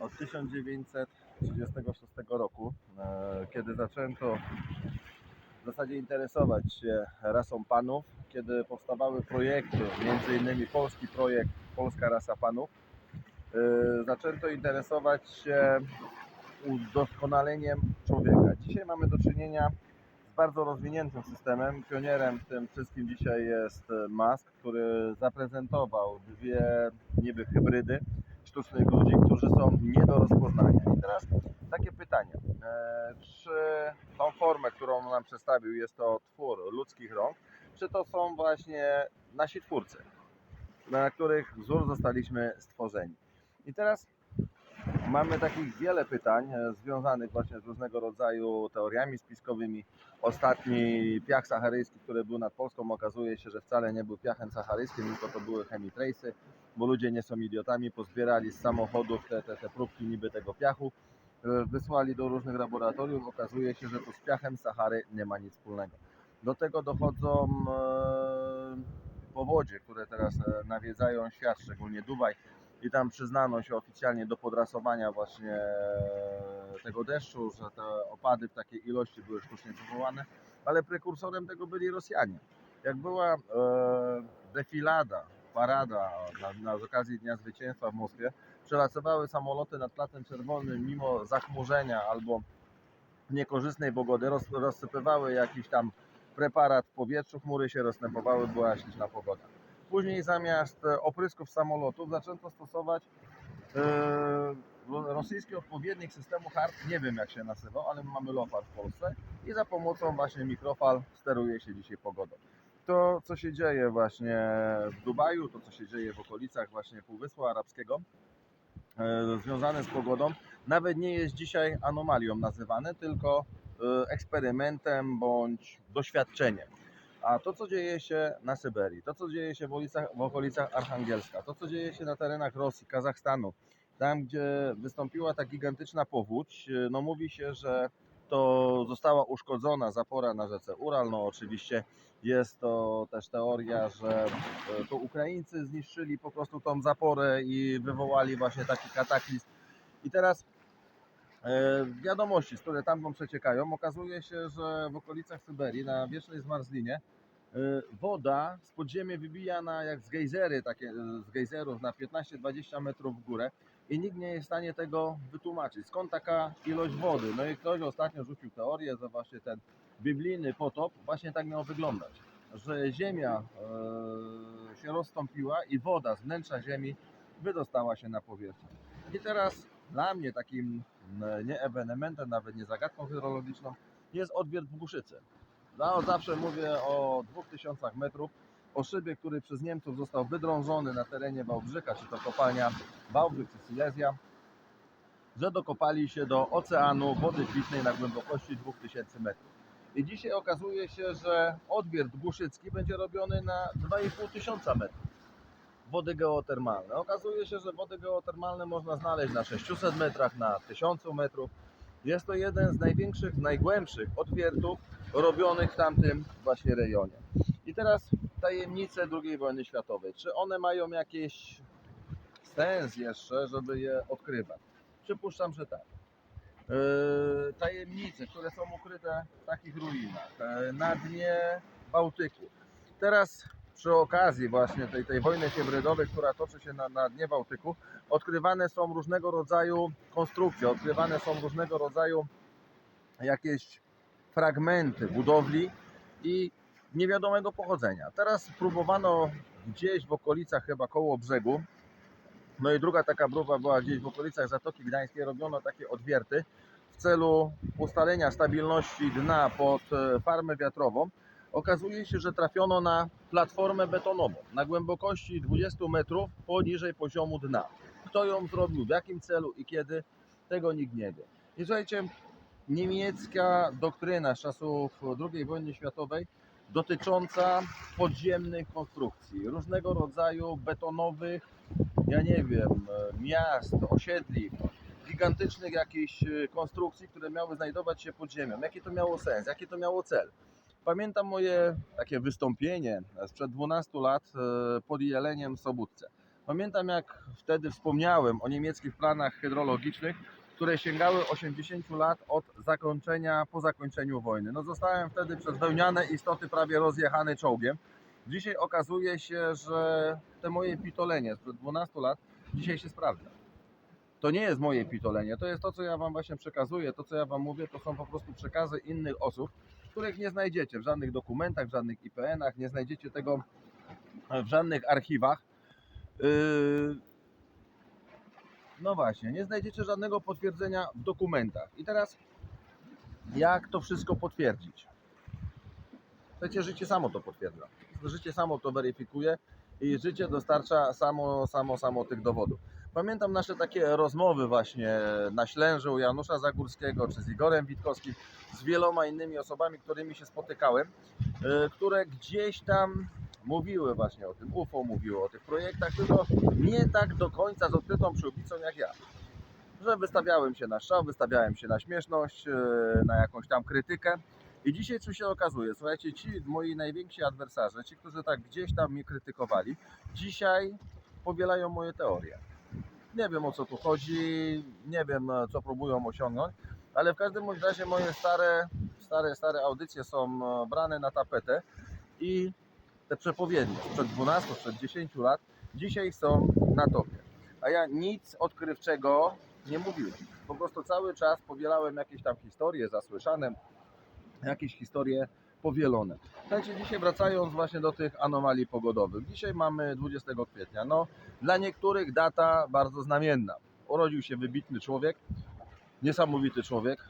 od 1936 roku, e, kiedy zaczęto w zasadzie interesować się rasą panów, kiedy powstawały projekty, innymi polski projekt Polska Rasa Panów, e, zaczęto interesować się udoskonaleniem człowieka. Dzisiaj mamy do czynienia z bardzo rozwiniętym systemem. Pionierem w tym wszystkim dzisiaj jest Musk, który zaprezentował dwie niby hybrydy sztucznych ludzi, którzy są nie do rozpoznania. I teraz takie pytanie. E, Czy tą formę, którą nam przedstawił, jest to twór ludzkich rąk, czy to są właśnie nasi twórcy, na których wzór zostaliśmy stworzeni? I teraz mamy takich wiele pytań e, związanych właśnie z różnego rodzaju teoriami spiskowymi. Ostatni piach saharyjski, który był nad Polską, okazuje się, że wcale nie był piachem saharyjskim, tylko to były chemitrace'y, bo ludzie nie są idiotami, pozbierali z samochodów te, te, te próbki niby tego piachu, e, wysłali do różnych laboratoriów, okazuje się, że to z piachem Sahary nie ma nic wspólnego. Do tego dochodzą e, powodzie, które teraz nawiedzają świat, szczególnie Dubaj i tam przyznano się oficjalnie do podrasowania właśnie tego deszczu, że te opady w takiej ilości były sztucznie wywołane, ale prekursorem tego byli Rosjanie. Jak była e, defilada, parada na, na okazji Dnia Zwycięstwa w Moskwie, przelatywały samoloty nad Placem Czerwonym mimo zachmurzenia albo niekorzystnej pogody, roz, rozsypywały jakiś tam preparat w powietrzu, chmury się rozstępowały, była śliczna pogoda. Później zamiast e, oprysków samolotów zaczęto stosować e, ro- rosyjski odpowiednik systemu HARP, nie wiem jak się nazywał, ale mamy LOFAR w Polsce i za pomocą właśnie mikrofal steruje się dzisiaj pogodą. To, co się dzieje właśnie w Dubaju, to, co się dzieje w okolicach właśnie Półwyspu Arabskiego, e, związane z pogodą, nawet nie jest dzisiaj anomalią nazywane, tylko eksperymentem bądź doświadczeniem. A to, co dzieje się na Syberii, to, co dzieje się w okolicach, w okolicach Archangielska, to, co dzieje się na terenach Rosji, Kazachstanu, tam, gdzie wystąpiła ta gigantyczna powódź, e, no mówi się, że to została uszkodzona zapora na rzece Ural. No oczywiście jest to też teoria, że e, to Ukraińcy zniszczyli po prostu tą zaporę i wywołali właśnie taki kataklizm. I teraz e, wiadomości, które tam przeciekają, okazuje się, że w okolicach Syberii, na wiecznej zmarzlinie, woda z podziemia wybija na jak z gejzery, takie e, z gejzerów na 15-20 metrów w górę i nikt nie jest w stanie tego wytłumaczyć. Skąd taka ilość wody? No i ktoś ostatnio rzucił teorię, że właśnie ten biblijny potop właśnie tak miał wyglądać, że ziemia e, się rozstąpiła i woda z wnętrza ziemi wydostała się na powierzchnię. I teraz dla mnie takim m, nie ewenementem, nawet nie zagadką hydrologiczną jest odwiert w Głuszycy. No, zawsze mówię o 2000 metrów, o szybie, który przez Niemców został wydrążony na terenie Wałbrzycha, czy to kopalnia Wałbrzych, czy Silesia, że dokopali się do oceanu wody pitnej na głębokości 2000 metrów. I dzisiaj okazuje się, że odwiert głuszycki będzie robiony na 2500 tysiąca metrów wody geotermalne. Okazuje się, że wody geotermalne można znaleźć na 600 metrach, na 1000 metrów. Jest to jeden z największych, najgłębszych odwiertów robionych w tamtym właśnie rejonie. I teraz tajemnice II wojny światowej. Czy one mają jakiś sens jeszcze, żeby je odkrywać? Przypuszczam, że tak. Yy, tajemnice, które są ukryte w takich ruinach e, na dnie Bałtyku. Teraz przy okazji właśnie tej, tej wojny hybrydowej, która toczy się na, na dnie Bałtyku, odkrywane są różnego rodzaju konstrukcje, odkrywane są różnego rodzaju jakieś fragmenty budowli i niewiadomego pochodzenia. Teraz próbowano gdzieś w okolicach chyba koło brzegu, no i druga taka próba była gdzieś w okolicach Zatoki Gdańskiej, robiono takie odwierty w celu ustalenia stabilności dna pod e, farmę wiatrową. Okazuje się, że trafiono na platformę betonową na głębokości 20 metrów poniżej poziomu dna. Kto ją zrobił, w jakim celu i kiedy, tego nikt nie wie. I słuchajcie, niemiecka doktryna z czasów II wojny światowej dotycząca podziemnych konstrukcji, różnego rodzaju betonowych, ja nie wiem, miast, osiedli, gigantycznych jakichś e, konstrukcji, które miały znajdować się pod ziemią. Jaki to miało sens, jaki to miało cel? Pamiętam moje takie wystąpienie sprzed 12 lat e, pod Jeleniem w Sobótce. Pamiętam jak wtedy wspomniałem o niemieckich planach hydrologicznych, które sięgały 80 lat od zakończenia, po zakończeniu wojny. No zostałem wtedy przez wełniane istoty prawie rozjechany czołgiem. Dzisiaj okazuje się, że te moje pitolenie sprzed 12 lat dzisiaj się sprawdza. To nie jest moje pitolenie, to jest to, co ja Wam właśnie przekazuję, to, co ja Wam mówię, to są po prostu przekazy innych osób, których nie znajdziecie w żadnych dokumentach, w żadnych IPN-ach, nie znajdziecie tego w żadnych archiwach. Yy, No właśnie, nie znajdziecie żadnego potwierdzenia w dokumentach. I teraz, jak to wszystko potwierdzić? Przecież życie samo to potwierdza. Życie samo to weryfikuje i życie dostarcza samo, samo, samo tych dowodów. Pamiętam nasze takie rozmowy właśnie na Ślęży u Janusza Zagórskiego, czy z Igorem Witkowskim, z wieloma innymi osobami, którymi się spotykałem, y, które gdzieś tam mówiły właśnie o tym UFO, mówiły o tych projektach, tylko nie tak do końca z odkrytą przyłbicą jak ja. Że wystawiałem się na szał, wystawiałem się na śmieszność, y, na jakąś tam krytykę. I dzisiaj co się okazuje? Słuchajcie, ci moi najwięksi adwersarze, ci, którzy tak gdzieś tam mnie krytykowali, dzisiaj powielają moje teorie. Nie wiem o co tu chodzi, nie wiem e, co próbują osiągnąć, ale w każdym razie moje stare, stare, stare audycje są e, brane na tapetę i te przepowiednie sprzed 12, sprzed 10 lat dzisiaj są na topie. A ja nic odkrywczego nie mówiłem. Po prostu cały czas powielałem jakieś tam historie zasłyszane, jakieś historie powielone. Słuchajcie, dzisiaj wracając właśnie do tych anomalii pogodowych. Dzisiaj mamy 20 kwietnia. No, dla niektórych data bardzo znamienna. Urodził się wybitny człowiek, niesamowity człowiek,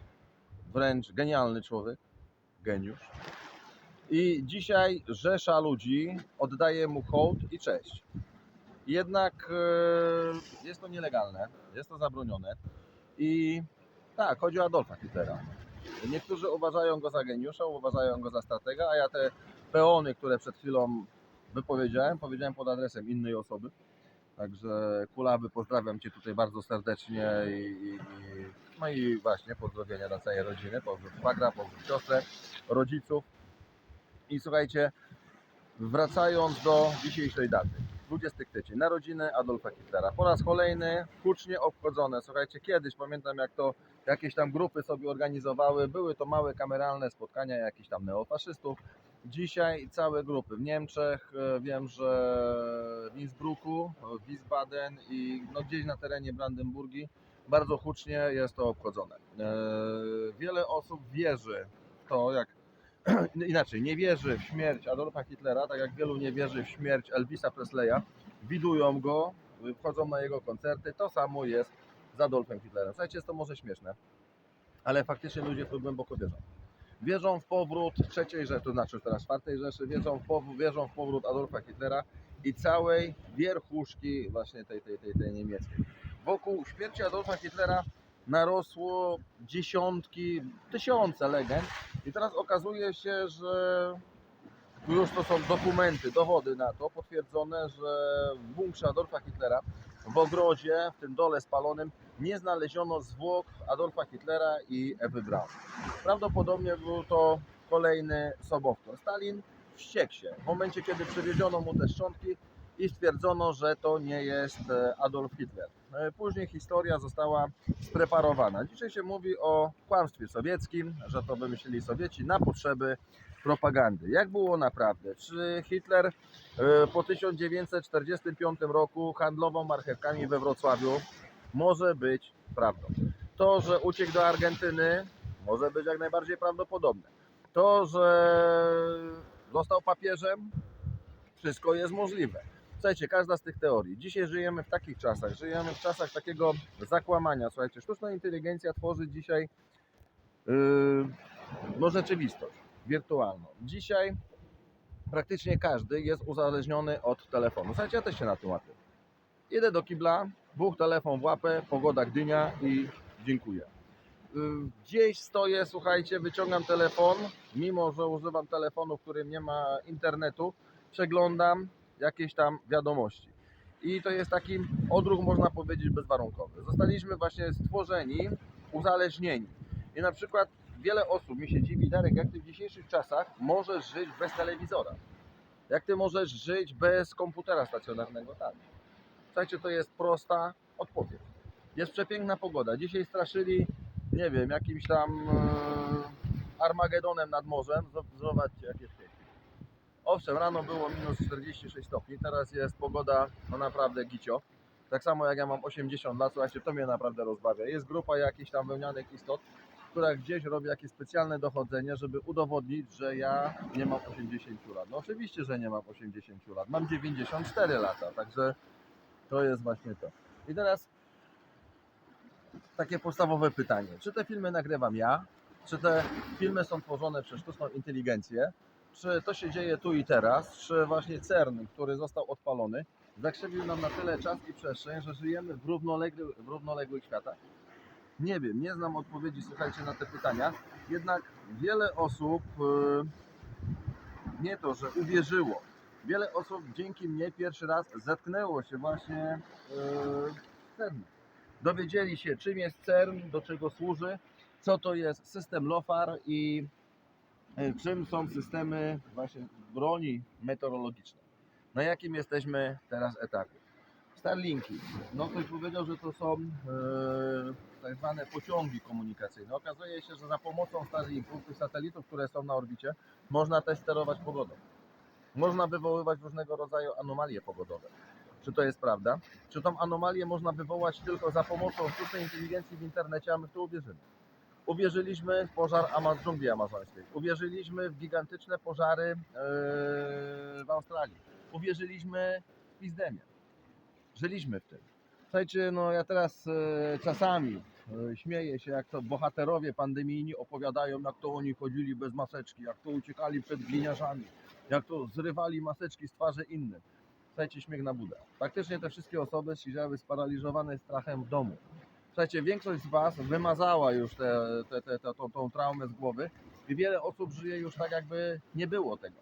wręcz genialny człowiek, geniusz. I dzisiaj rzesza ludzi oddaje mu hołd i cześć. Jednak e, jest to nielegalne, jest to zabronione. I tak, chodzi o Adolfa Hitlera. Niektórzy uważają go za geniusza, uważają go za stratega, a ja te peony, które przed chwilą wypowiedziałem, powiedziałem pod adresem innej osoby. Także Kulawy, pozdrawiam Cię tutaj bardzo serdecznie i, i, no i właśnie pozdrowienia dla całej rodziny, pozdrów szwagra, pozdrów siostrę, rodziców. I słuchajcie, wracając do dzisiejszej daty. 20 kwiecień, narodziny Adolfa Hitlera. Po raz kolejny hucznie obchodzone. Słuchajcie, kiedyś pamiętam jak to jakieś tam grupy sobie organizowały, były to małe kameralne spotkania jakichś tam neofaszystów. Dzisiaj całe grupy w Niemczech, e, wiem, że w Innsbrucku, w Wiesbaden i no gdzieś na terenie Brandenburgii bardzo hucznie jest to obchodzone. E, Wiele osób wierzy w to, jak inaczej, nie wierzy w śmierć Adolfa Hitlera, tak jak wielu nie wierzy w śmierć Elvisa Presleya. Widują go, wchodzą na jego koncerty. To samo jest z Adolfem Hitlerem. Słuchajcie, jest to może śmieszne, ale faktycznie ludzie w to głęboko wierzą. Wierzą w powrót trzeciej Rzeszy, to znaczy teraz czwartej Rzeszy, wierzą w, powrót, wierzą w powrót Adolfa Hitlera i całej wierchuszki właśnie tej, tej, tej, tej niemieckiej. Wokół śmierci Adolfa Hitlera narosło dziesiątki, tysiące legend i teraz okazuje się, że już to są dokumenty, dowody na to potwierdzone, że w bunkrze Adolfa Hitlera w ogrodzie, w tym dole spalonym, nie znaleziono zwłok Adolfa Hitlera i Ewy Braun. Prawdopodobnie był to kolejny sobowtór. Stalin wściekł się w momencie, kiedy przywieziono mu te szczątki i stwierdzono, że to nie jest e, Adolf Hitler. E, Później historia została spreparowana. Dzisiaj się mówi o kłamstwie sowieckim, że to wymyślili Sowieci na potrzeby propagandy. Jak było naprawdę? Czy Hitler e, po 1945 roku handlował marchewkami we Wrocławiu? Może być prawdą. To, że uciekł do Argentyny, może być jak najbardziej prawdopodobne. To, że został papieżem, wszystko jest możliwe. Słuchajcie, każda z tych teorii. Dzisiaj żyjemy w takich czasach, żyjemy w czasach takiego zakłamania. Słuchajcie, sztuczna inteligencja tworzy dzisiaj yy, no, rzeczywistość wirtualną. Dzisiaj praktycznie każdy jest uzależniony od telefonu. Słuchajcie, ja też się na tym łapię. Idę do kibla, buch telefon w łapę, pogoda Gdynia i dziękuję. Yy, Gdzieś stoję, słuchajcie, wyciągam telefon, mimo że używam telefonu, w którym nie ma internetu, przeglądam jakieś tam wiadomości. I to jest taki odruch, można powiedzieć, bezwarunkowy. Zostaliśmy właśnie stworzeni, uzależnieni. I na przykład wiele osób mi się dziwi, Darek, jak ty w dzisiejszych czasach możesz żyć bez telewizora? Jak ty możesz żyć bez komputera stacjonarnego? Tak. Słuchajcie, to jest prosta odpowiedź. Jest przepiękna pogoda. Dzisiaj straszyli, nie wiem, jakimś tam e, Armagedonem nad morzem. Zob- Zobaczcie, jak jest. Owszem, rano było minus 46 stopni, teraz jest pogoda no naprawdę gicio. Tak samo jak ja mam 80 lat, słuchajcie, to mnie naprawdę rozbawia. Jest grupa jakichś tam wełnianych istot, która gdzieś robi jakieś specjalne dochodzenie, żeby udowodnić, że ja nie mam 80 lat. No oczywiście, że nie mam 80 lat. Mam 94 lata, także to jest właśnie to. I teraz takie podstawowe pytanie. Czy te filmy nagrywam ja? Czy te filmy są tworzone przez sztuczną inteligencję? Czy to się dzieje tu i teraz? Czy właśnie CERN, który został odpalony, zakrzywił nam na tyle czas i przestrzeń, że żyjemy w, równoległy, w równoległych światach? Nie wiem, nie znam odpowiedzi, słuchajcie, na te pytania. Jednak wiele osób yy, nie to, że uwierzyło. Wiele osób dzięki mnie pierwszy raz zetknęło się właśnie yy, z CERN. Dowiedzieli się, czym jest CERN, do czego służy, co to jest system LOFAR i czym są systemy właśnie broni meteorologicznej. Na jakim jesteśmy teraz etapie? Starlinki. No ktoś powiedział, że to są e, tak zwane pociągi komunikacyjne. Okazuje się, że za pomocą Starlinków, tych satelitów, które są na orbicie, można też sterować pogodą. Można wywoływać różnego rodzaju anomalie pogodowe. Czy to jest prawda? Czy tą anomalię można wywołać tylko za pomocą sztucznej inteligencji w internecie, a my w to uwierzymy? Uwierzyliśmy w pożar Ama- dżungli amazońskiej. Uwierzyliśmy w gigantyczne pożary e, w Australii. Uwierzyliśmy w pizdemię żyliśmy w tym. Słuchajcie, no ja teraz e, czasami e, śmieję się, jak to bohaterowie pandemijni opowiadają, jak to oni chodzili bez maseczki, jak to uciekali przed gliniarzami, jak to zrywali maseczki z twarzy innym. Słuchajcie, śmiech na budę. Faktycznie te wszystkie osoby siedziały sparaliżowane strachem w domu. Słuchajcie, większość z Was wymazała już tę te, te, te, tą, tą traumę z głowy i wiele osób żyje już tak, jakby nie było tego.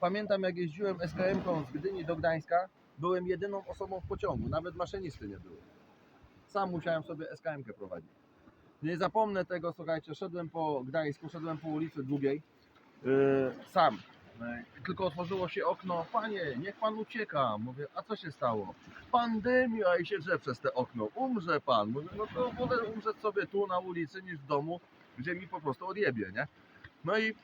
Pamiętam, jak jeździłem SKM-ką z Gdyni do Gdańska, byłem jedyną osobą w pociągu, nawet maszynisty nie było. Sam musiałem sobie SKM-kę prowadzić. Nie zapomnę tego, słuchajcie, szedłem po Gdańsku, szedłem po ulicy Długiej, yy, sam. Tylko otworzyło się okno, panie, niech pan ucieka. Mówię, a co się stało? Pandemia i się drze przez te okno, umrze pan. Mówię, no to wolę umrzeć sobie tu na ulicy niż w domu, gdzie mi po prostu odjebie, nie? No i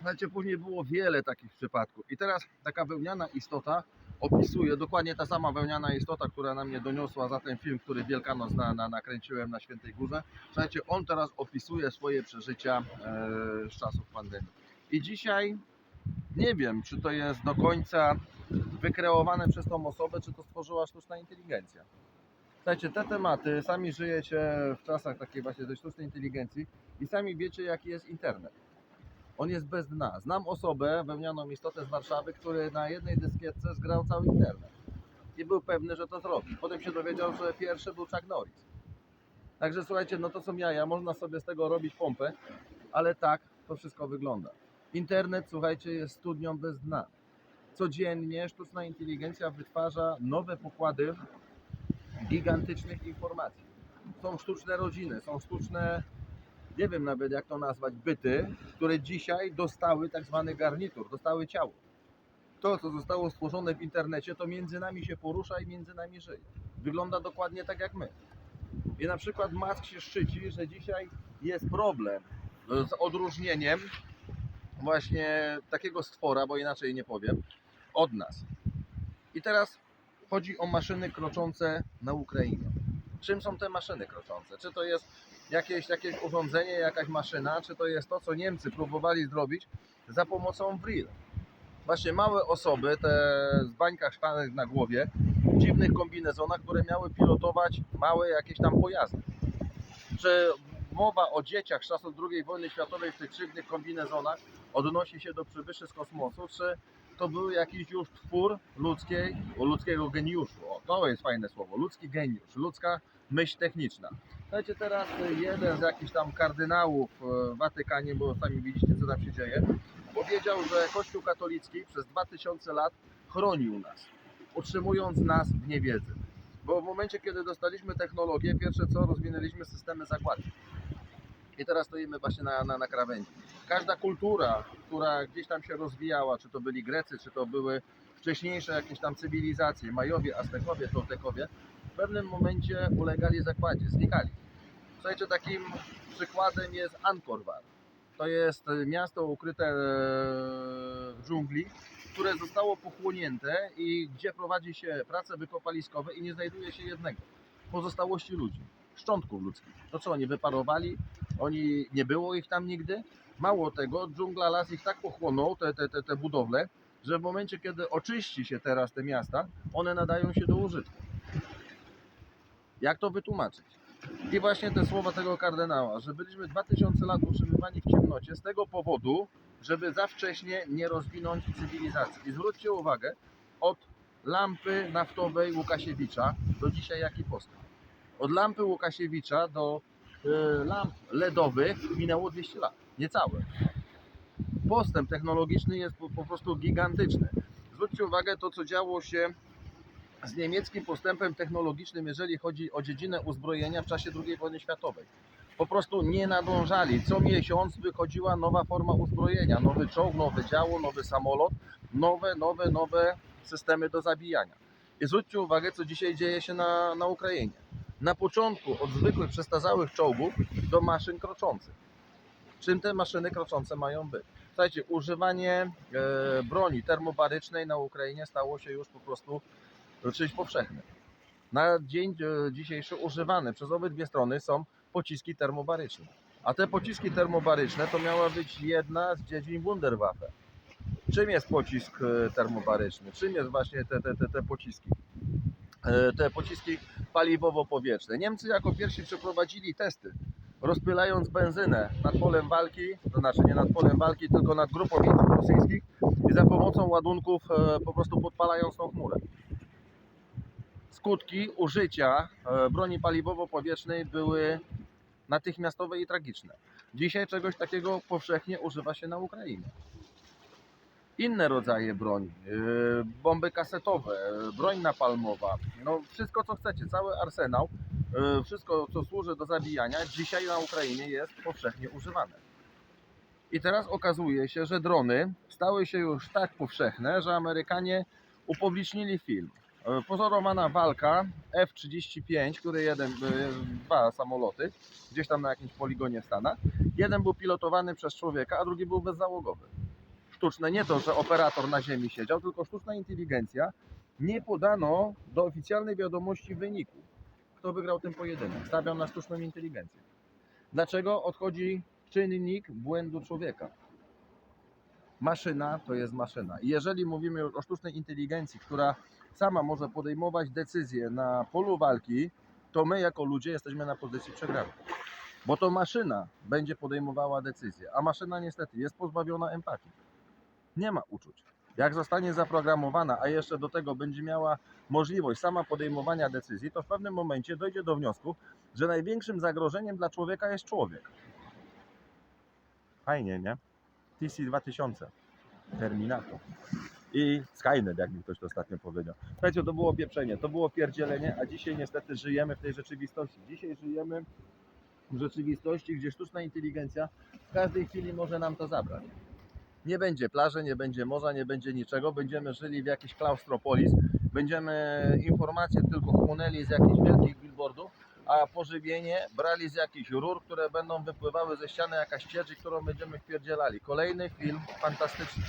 Słuchajcie, później było wiele takich przypadków. I teraz taka wełniana istota opisuje, dokładnie ta sama wełniana istota, która na mnie doniosła za ten film, który Wielkanoc na, na, nakręciłem na Świętej Górze. Słuchajcie, on teraz opisuje swoje przeżycia e, z czasów pandemii. I dzisiaj nie wiem, czy to jest do końca wykreowane przez tą osobę, czy to stworzyła sztuczna inteligencja. Słuchajcie, te tematy, sami żyjecie w czasach takiej właśnie tej sztucznej inteligencji i sami wiecie, jaki jest internet. On jest bez dna. Znam osobę, wełnianą istotę z Warszawy, który na jednej dyskietce zgrał cały internet. I był pewny, że to zrobi. Potem się dowiedział, że pierwszy był Chuck Norris. Także słuchajcie, no to są jaja, można sobie z tego robić pompę, ale tak to wszystko wygląda. Internet, słuchajcie, jest studnią bez dna. Codziennie sztuczna inteligencja wytwarza nowe pokłady gigantycznych informacji. Są sztuczne rodziny, są sztuczne nie wiem nawet jak to nazwać, byty, które dzisiaj dostały tak zwany garnitur, dostały ciało. To, co zostało stworzone w internecie, to między nami się porusza i między nami żyje. Wygląda dokładnie tak jak my. I na przykład Musk się szczyci, że dzisiaj jest problem z odróżnieniem właśnie takiego stwora, bo inaczej nie powiem, od nas. I teraz chodzi o maszyny kroczące na Ukrainie. Czym są te maszyny kroczące? Czy to jest jakieś, jakieś urządzenie, jakaś maszyna, czy to jest to, co Niemcy próbowali zrobić za pomocą Vril. Właśnie małe osoby, te z bańkach szklanych na głowie, w dziwnych kombinezonach, które miały pilotować małe jakieś tam pojazdy. Czy mowa o dzieciach z czasów II wojny światowej w tych dziwnych kombinezonach odnosi się do przybyszy z kosmosu, czy to był jakiś już twór ludzkiej, ludzkiego geniuszu. O, to jest fajne słowo. Ludzki geniusz, ludzka myśl techniczna. Słuchajcie, teraz jeden z jakichś tam kardynałów w Watykanie, bo sami widzicie, co tam się dzieje, powiedział, że Kościół katolicki przez 2000 lat chronił nas, utrzymując nas w niewiedzy. Bo w momencie, kiedy dostaliśmy technologię, pierwsze co, rozwinęliśmy systemy zakładki. I teraz stoimy właśnie na, na, na krawędzi. Każda kultura, która gdzieś tam się rozwijała, czy to byli Grecy, czy to były wcześniejsze jakieś tam cywilizacje, Majowie, Aztekowie, Toltekowie, w pewnym momencie ulegali zagładzie, znikali. Słuchajcie, takim przykładem jest Angkor Wat. To jest miasto ukryte e, w dżungli, które zostało pochłonięte i gdzie prowadzi się prace wykopaliskowe i nie znajduje się jednego. Pozostałości ludzi, szczątków ludzkich. To co, oni wyparowali? Oni, nie było ich tam nigdy? Mało tego, dżungla, las ich tak pochłonął, te, te, te, te budowle, że w momencie, kiedy oczyści się teraz te miasta, one nadają się do użytku. Jak to wytłumaczyć? I właśnie te słowa tego kardynała, że byliśmy 2000 lat utrzymywani w ciemnocie z tego powodu, żeby za wcześnie nie rozwinąć cywilizacji. I zwróćcie uwagę, od lampy naftowej Łukasiewicza do dzisiaj jaki postęp? Od lampy Łukasiewicza do lamp LEDowych minęło 200 lat, niecałe. Postęp technologiczny jest po, po prostu gigantyczny. Zwróćcie uwagę to, co działo się z niemieckim postępem technologicznym, jeżeli chodzi o dziedzinę uzbrojenia w czasie II wojny światowej. Po prostu nie nadążali. Co miesiąc wychodziła nowa forma uzbrojenia, nowy czołg, nowe działo, nowy samolot, nowe, nowe, nowe systemy do zabijania. I zwróćcie uwagę, co dzisiaj dzieje się na, na Ukrainie. Na początku od zwykłych, przestarzałych czołgów do maszyn kroczących. Czym te maszyny kroczące mają być? Słuchajcie, używanie e, broni termobarycznej na Ukrainie stało się już po prostu czymś powszechnym. Na dzień e, dzisiejszy używane przez obydwie strony są pociski termobaryczne. A te pociski termobaryczne to miała być jedna z dziedzin Wunderwaffe. Czym jest pocisk e, termobaryczny? Czym jest właśnie te, te, te, te pociski? E, Te pociski paliwowo-powietrzne. Niemcy jako pierwsi przeprowadzili testy, rozpylając benzynę nad polem walki, to znaczy nie nad polem walki, tylko nad grupą wojsk rosyjskich i za pomocą ładunków e, po prostu podpalając tą chmurę skutki użycia e, broni paliwowo-powietrznej były natychmiastowe i tragiczne. Dzisiaj czegoś takiego powszechnie używa się na Ukrainie. Inne rodzaje broni, e, bomby kasetowe, broń napalmowa, no wszystko co chcecie, cały arsenał, e, wszystko co służy do zabijania dzisiaj na Ukrainie jest powszechnie używane. I teraz okazuje się, że drony stały się już tak powszechne, że Amerykanie upublicznili film. E, Pozorowana walka F-35, który jeden, dwa samoloty, gdzieś tam na jakimś poligonie w Stanach. Jeden był pilotowany przez człowieka, a drugi był bezzałogowy. Sztuczne nie to, że operator na ziemi siedział, tylko sztuczna inteligencja. Nie podano do oficjalnej wiadomości wyniku. Kto wygrał ten pojedynek? Stawiam na sztuczną inteligencję. Dlaczego odchodzi czynnik błędu człowieka? Maszyna to jest maszyna. I jeżeli mówimy o sztucznej inteligencji, która sama może podejmować decyzje na polu walki, to my jako ludzie jesteśmy na pozycji przegranej. Bo to maszyna będzie podejmowała decyzje, a maszyna niestety jest pozbawiona empatii. Nie ma uczuć. Jak zostanie zaprogramowana, a jeszcze do tego będzie miała możliwość sama podejmowania decyzji, to w pewnym momencie dojdzie do wniosku, że największym zagrożeniem dla człowieka jest człowiek. Fajnie, nie? TC2000, Terminator i Skynet, jak mi ktoś to ostatnio powiedział. Słuchajcie, to było pieprzenie, to było pierdzielenie, a dzisiaj niestety żyjemy w tej rzeczywistości. Dzisiaj żyjemy w rzeczywistości, gdzie sztuczna inteligencja w każdej chwili może nam to zabrać. Nie będzie plaży, nie będzie morza, nie będzie niczego. Będziemy żyli w jakiś klaustropolis. Będziemy informacje tylko chłonęli z jakichś wielkich billboardów, a pożywienie brali z jakichś rur, które będą wypływały ze ściany, jakaś ciecz, i którą będziemy wpierdzielali. Kolejny film fantastyczny.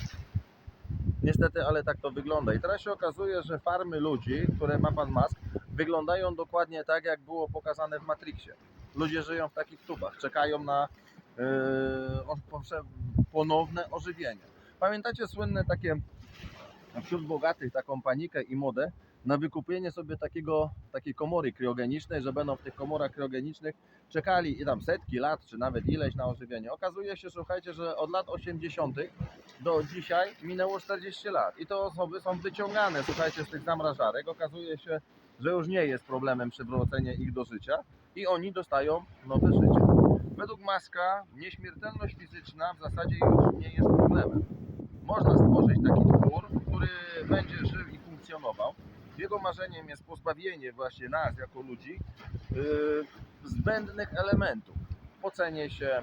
Niestety, ale tak to wygląda. I teraz się okazuje, że farmy ludzi, które ma pan Musk, wyglądają dokładnie tak, jak było pokazane w Matrixie. Ludzie żyją w takich tubach, czekają na yy, ponowne ożywienie. Pamiętacie słynne takie wśród bogatych taką panikę i modę na wykupienie sobie takiego, takiej komory kriogenicznej, że będą w tych komorach kriogenicznych czekali i tam setki lat, czy nawet ileś na ożywienie. Okazuje się, słuchajcie, że od lat 80. do dzisiaj minęło 40 lat i te osoby są wyciągane, słuchajcie, z tych zamrażarek. Okazuje się, że już nie jest problemem przywrócenie ich do życia i oni dostają nowe życie. Według Maska nieśmiertelność fizyczna w zasadzie już nie jest problemem. Można stworzyć taki twór, który będzie żył i funkcjonował. Jego marzeniem jest pozbawienie właśnie nas jako ludzi yy, zbędnych elementów. pocenie się, e,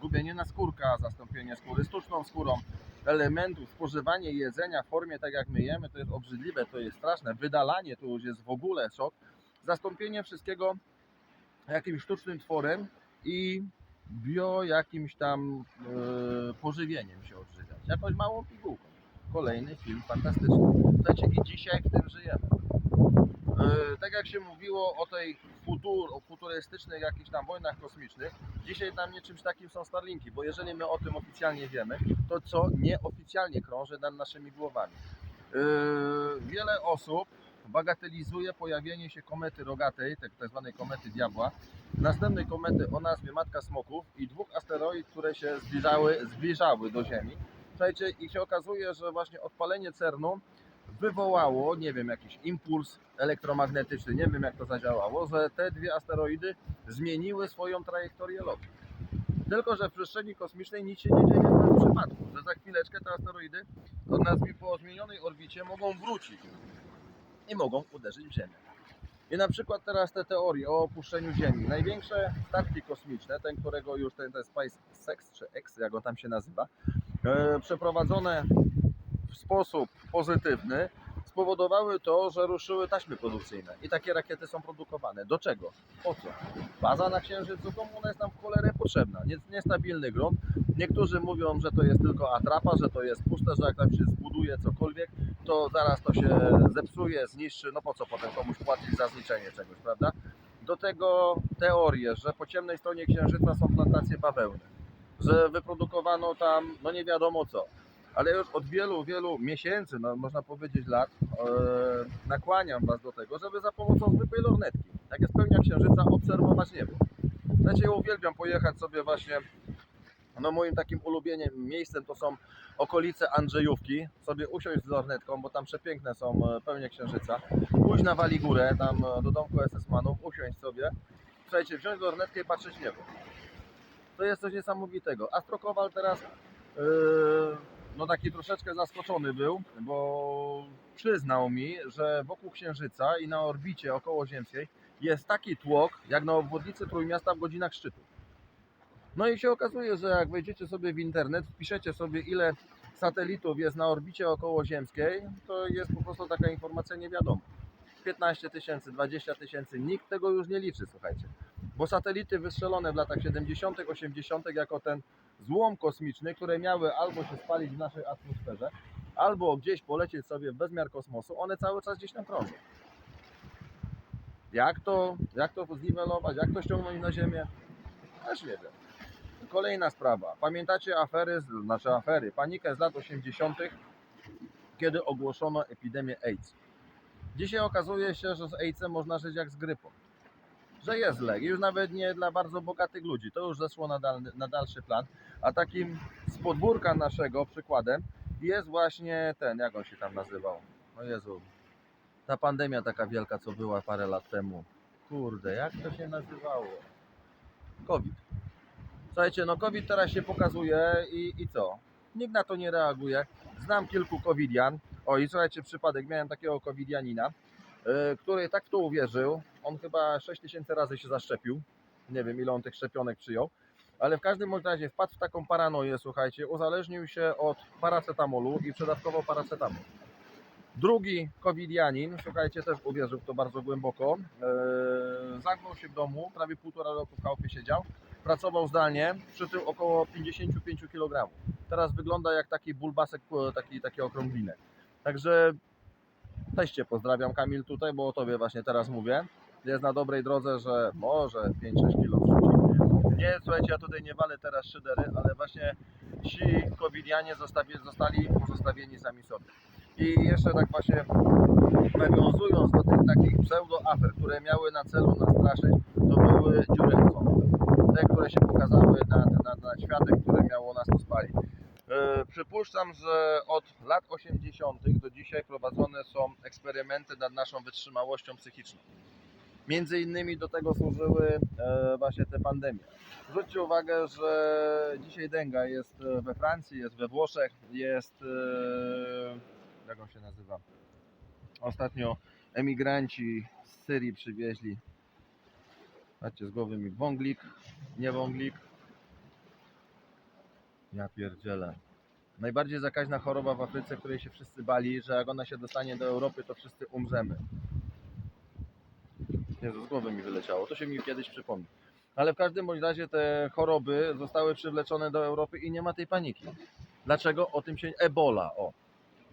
gubienie naskórka, zastąpienie skóry sztuczną skórą, elementów, spożywanie jedzenia w formie tak jak my jemy, to jest obrzydliwe, to jest straszne, wydalanie to już jest w ogóle szok, zastąpienie wszystkiego jakimś sztucznym tworem i bio jakimś tam e, pożywieniem się odżywiać, jakąś małą pigułką. Kolejny film fantastyczny. Słuchajcie, i dzisiaj w tym żyjemy. E, tak jak się mówiło o tej futur, o futurystycznych jakichś tam wojnach kosmicznych, dzisiaj dla mnie czymś takim są Starlinki, bo jeżeli my o tym oficjalnie wiemy, to co nieoficjalnie krąży nad naszymi głowami. E, wiele osób bagatelizuje pojawienie się komety rogatej, tak, tak zwanej komety diabła, następnej komety o nazwie Matka Smoków i dwóch asteroid, które się zbliżały, zbliżały do Ziemi. Słuchajcie, i się okazuje, że właśnie odpalenie CERN-u wywołało, nie wiem, jakiś impuls elektromagnetyczny, nie wiem jak to zadziałało, że te dwie asteroidy zmieniły swoją trajektorię lotu. Tylko, że w przestrzeni kosmicznej nic się nie dzieje w przypadku, że za chwileczkę te asteroidy o nazwie po zmienionej orbicie mogą wrócić i mogą uderzyć w Ziemię. I na przykład teraz te teorie o opuszczeniu Ziemi. Największe statki kosmiczne, ten, którego już ten, ten SpaceX czy X, jak on tam się nazywa, e, przeprowadzone w sposób pozytywny, spowodowały to, że ruszyły taśmy produkcyjne. I takie rakiety są produkowane. Do czego? Po co? Baza na Księżycu, komu ona jest nam w cholerę potrzebna? Nie- Niestabilny grunt. Niektórzy mówią, że to jest tylko atrapa, że to jest puste, że jak tam się zbuduje cokolwiek, to zaraz to się zepsuje, zniszczy. No po co potem komuś płacić za zniszczenie czegoś, prawda? Do tego teorie, że po ciemnej stronie Księżyca są plantacje bawełny, że wyprodukowano tam no nie wiadomo co. Ale już od wielu, wielu miesięcy, no można powiedzieć lat, e, nakłaniam Was do tego, żeby za pomocą zwykłej lornetki, jak jest pełnia Księżyca, obserwować niebo. Znaczy, ja uwielbiam pojechać sobie właśnie, no moim takim ulubionym miejscem to są okolice Andrzejówki, sobie usiąść z lornetką, bo tam przepiękne są e, pełnie Księżyca, pójść na Wali Górę, tam e, do domku SS-manów, usiąść sobie, słuchajcie, wziąć lornetkę i patrzeć niebo. To jest coś niesamowitego. Astrokowal teraz e, no taki troszeczkę zaskoczony był, bo przyznał mi, że wokół Księżyca i na orbicie okołoziemskiej jest taki tłok, jak na obwodnicy Trójmiasta w godzinach szczytu. No i się okazuje, że jak wejdziecie sobie w internet, wpiszecie sobie ile satelitów jest na orbicie okołoziemskiej, to jest po prostu taka informacja nie wiadoma. 15 tysięcy, 20 tysięcy, nikt tego już nie liczy, słuchajcie. Bo satelity wystrzelone w latach 70., 80., jako ten złom kosmiczny, które miały albo się spalić w naszej atmosferze, albo gdzieś polecieć sobie w bezmiar kosmosu, one cały czas gdzieś tam krążą. Jak to, jak to zniwelować, jak to ściągnąć na Ziemię? Też nie wiem. Kolejna sprawa. Pamiętacie afery, znaczy afery, panikę z lat 80., kiedy ogłoszono epidemię AIDS. Dzisiaj okazuje się, że z AIDS-em można żyć jak z grypą. Że jest lek. Już nawet nie dla bardzo bogatych ludzi. To już zeszło na, dal, na dalszy plan. A takim z podwórka naszego przykładem jest właśnie ten, jak on się tam nazywał? O Jezu. Ta pandemia taka wielka, co była parę lat temu. Kurde, jak to się nazywało? COVID. Słuchajcie, no COVID teraz się pokazuje i, i co? Nikt na to nie reaguje. Znam kilku covidian. O i słuchajcie, przypadek, miałem takiego covidianina, yy, który tak w to uwierzył. On chyba 6 tysięcy razy się zaszczepił. Nie wiem, ile on tych szczepionek przyjął. Ale w każdym razie wpadł w taką paranoję, słuchajcie, uzależnił się od paracetamolu i przedawkował paracetamol. Drugi covidianin, słuchajcie, też uwierzył w to bardzo głęboko. Yy, zamknął się w domu, prawie półtora roku w chałupie siedział. Pracował zdalnie, przytył około 55 kg. Teraz wygląda jak taki bulbasek, e, taki, taki okrąglinek. Także też Cię pozdrawiam Kamil tutaj, bo o Tobie właśnie teraz mówię. Jest na dobrej drodze, że może 5-6 kg wrzuci. Nie, słuchajcie, ja tutaj nie walę teraz szydery, ale właśnie ci covidianie zostawi, zostali pozostawieni sami sobie. I jeszcze tak właśnie nawiązując do tych takich pseudo-afer, które miały na celu nastraszyć, to były dziury ozonowe. Te, które się pokazały nad, nad, nad światem, które miało nas tu spalić. E, przypuszczam, że od lat 80. do dzisiaj prowadzone są eksperymenty nad naszą wytrzymałością psychiczną. Między innymi do tego służyły e, właśnie te pandemie. Zwróćcie uwagę, że dzisiaj denga jest e, we Francji, jest we Włoszech, jest e, jak on się nazywa? Ostatnio emigranci z Syrii przywieźli Macie z głowy mi wąglik, nie wąglik. Ja pierdzielę. Najbardziej zakaźna choroba w Afryce, której się wszyscy bali, że jak ona się dostanie do Europy, to wszyscy umrzemy. Jezu, z głowy mi wyleciało. To się mi kiedyś przypomni. Ale w każdym bądź razie te choroby zostały przywleczone do Europy i nie ma tej paniki. Dlaczego o tym się... Ebola, o.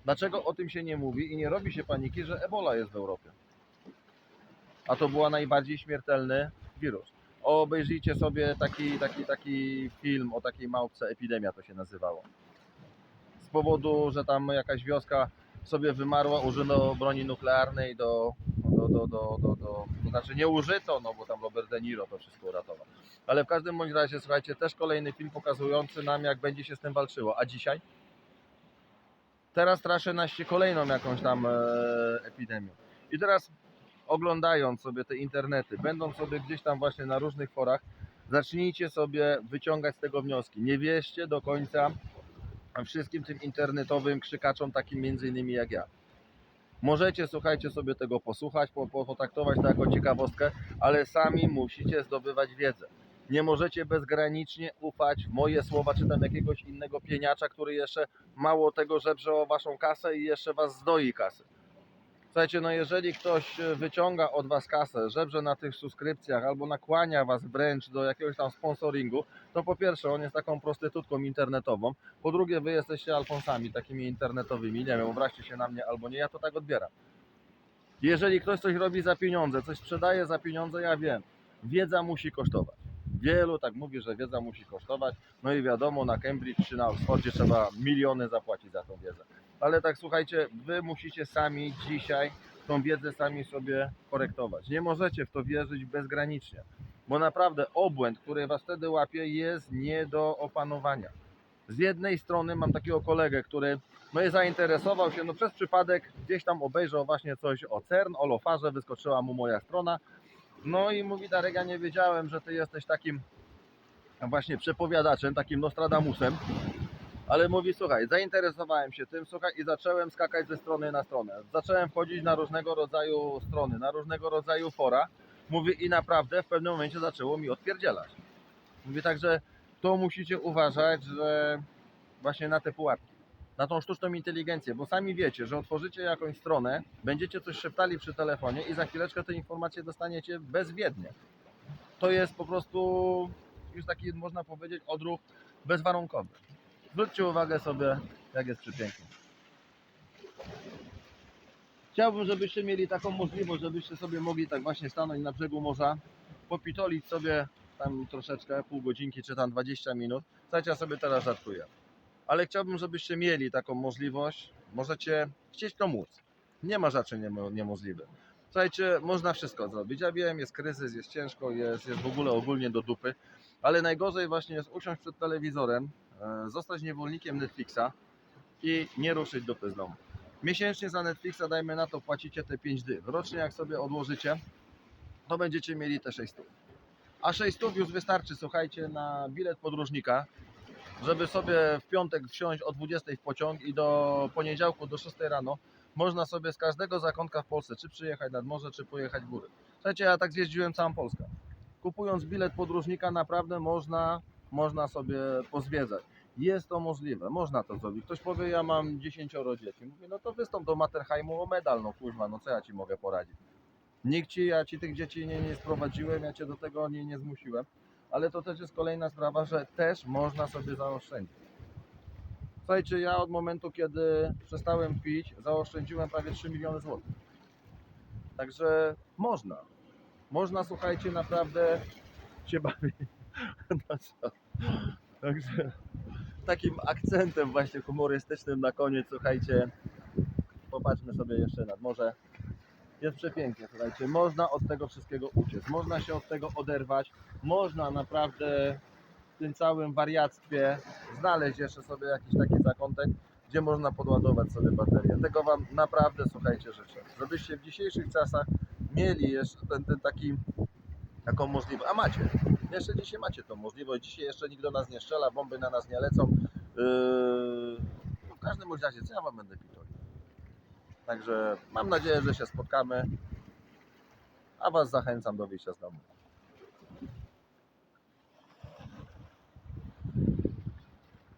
Dlaczego o tym się nie mówi i nie robi się paniki, że Ebola jest w Europie? A to była najbardziej śmiertelny wirus. Obejrzyjcie sobie taki, taki, taki film o takiej małpce, epidemia to się nazywało. Z powodu, że tam jakaś wioska sobie wymarła, użyto broni nuklearnej do, do, do, do, do, to znaczy nie użyto, no bo tam Robert De Niro to wszystko uratował. Ale w każdym bądź razie, słuchajcie, też kolejny film pokazujący nam, jak będzie się z tym walczyło. A dzisiaj? Teraz straszy nas się kolejną jakąś tam e, epidemią. I teraz oglądając sobie te internety, będąc sobie gdzieś tam właśnie na różnych forach, zacznijcie sobie wyciągać z tego wnioski. Nie wierzcie do końca wszystkim tym internetowym krzykaczom, takim między innymi jak ja. Możecie, słuchajcie, sobie tego posłuchać, po- po- potraktować to jako ciekawostkę, ale sami musicie zdobywać wiedzę. Nie możecie bezgranicznie ufać w moje słowa, czy tam jakiegoś innego pieniacza, który jeszcze mało tego żebrze o waszą kasę i jeszcze was zdoi kasy. Słuchajcie, no jeżeli ktoś e, wyciąga od was kasę, żebrze na tych subskrypcjach albo nakłania was wręcz do jakiegoś tam sponsoringu, to po pierwsze on jest taką prostytutką internetową, po drugie wy jesteście alfonsami takimi internetowymi, nie wiem, obraźcie się na mnie albo nie, ja to tak odbieram. Jeżeli ktoś coś robi za pieniądze, coś sprzedaje za pieniądze, ja wiem, wiedza musi kosztować. Wielu tak mówi, że wiedza musi kosztować, no i wiadomo, na Cambridge czy na Oxfordzie trzeba miliony zapłacić za tą wiedzę. Ale tak słuchajcie, wy musicie sami dzisiaj tą wiedzę sami sobie korektować. Nie możecie w to wierzyć bezgranicznie, bo naprawdę obłęd, który was wtedy łapie, jest nie do opanowania. Z jednej strony mam takiego kolegę, który no i zainteresował się, no przez przypadek gdzieś tam obejrzał właśnie coś o CERN, o lofarze, wyskoczyła mu moja strona. No i mówi Darek, ja nie wiedziałem, że ty jesteś takim właśnie przepowiadaczem, takim Nostradamusem. Ale mówi, słuchaj, zainteresowałem się tym, słuchaj, i zacząłem skakać ze strony na stronę. Zacząłem wchodzić na różnego rodzaju strony, na różnego rodzaju fora. Mówi, i naprawdę w pewnym momencie zaczęło mi odpierdzielać. Mówi, także to musicie uważać, że właśnie na te pułapki, na tą sztuczną inteligencję, bo sami wiecie, że otworzycie jakąś stronę, będziecie coś szeptali przy telefonie i za chwileczkę te informacje dostaniecie bezwiednie. To jest po prostu już taki, można powiedzieć, odruch bezwarunkowy. Zwróćcie uwagę sobie, jak jest przepięknie. Chciałbym, żebyście mieli taką możliwość, żebyście sobie mogli tak właśnie stanąć na brzegu morza, popitolić sobie tam troszeczkę, pół godzinki czy tam 20 minut. Słuchajcie, ja sobie teraz żartuję. Ale chciałbym, żebyście mieli taką możliwość. Możecie chcieć to móc. Nie ma rzeczy niemo- niemożliwych. Słuchajcie, można wszystko zrobić. Ja wiem, jest kryzys, jest ciężko, jest, jest w ogóle ogólnie do dupy, ale najgorzej właśnie jest usiąść przed telewizorem, zostać niewolnikiem Netflixa i nie ruszyć dupy z domu. Miesięcznie za Netflixa, dajmy na to, płacicie te 5 dych. Rocznie jak sobie odłożycie, to będziecie mieli te 600. A 600 już wystarczy, słuchajcie, na bilet podróżnika, żeby sobie w piątek wsiąść o 20 w pociąg i do poniedziałku do 6 rano można sobie z każdego zakątka w Polsce, czy przyjechać nad morze, czy pojechać góry. Słuchajcie, ja tak zjeździłem całą Polskę. Kupując bilet podróżnika naprawdę można, można sobie pozwiedzać. Jest to możliwe, można to zrobić. Ktoś powie, ja mam 10 dzieci. Mówię, no to wystąp do Matterheimu o medal, no kurwa, no co ja ci mogę poradzić. Nikt ci, ja ci tych dzieci nie, nie sprowadziłem, ja cię do tego nie, nie zmusiłem. Ale to też jest kolejna sprawa, że też można sobie zaoszczędzić. Słuchajcie, ja od momentu, kiedy przestałem pić, zaoszczędziłem prawie 3 miliony złotych. Także można. Można, słuchajcie, naprawdę się bawić. Także takim akcentem właśnie humorystycznym na koniec, słuchajcie, popatrzmy sobie jeszcze nad morze. Jest przepięknie, słuchajcie, można od tego wszystkiego uciec, można się od tego oderwać, można naprawdę w tym całym wariactwie znaleźć jeszcze sobie jakiś taki zakątek, gdzie można podładować sobie baterię. Tego Wam naprawdę, słuchajcie, życzę. Żebyście w dzisiejszych czasach mieli jeszcze ten, ten taki, taką możliwość, a macie, jeszcze dzisiaj macie tą możliwość, dzisiaj jeszcze nikt do nas nie strzela, bomby na nas nie lecą. Yy, no w każdym razie, co ja Wam będę pitolił? Także mam nadzieję, że się spotkamy, a Was zachęcam do wyjścia z domu.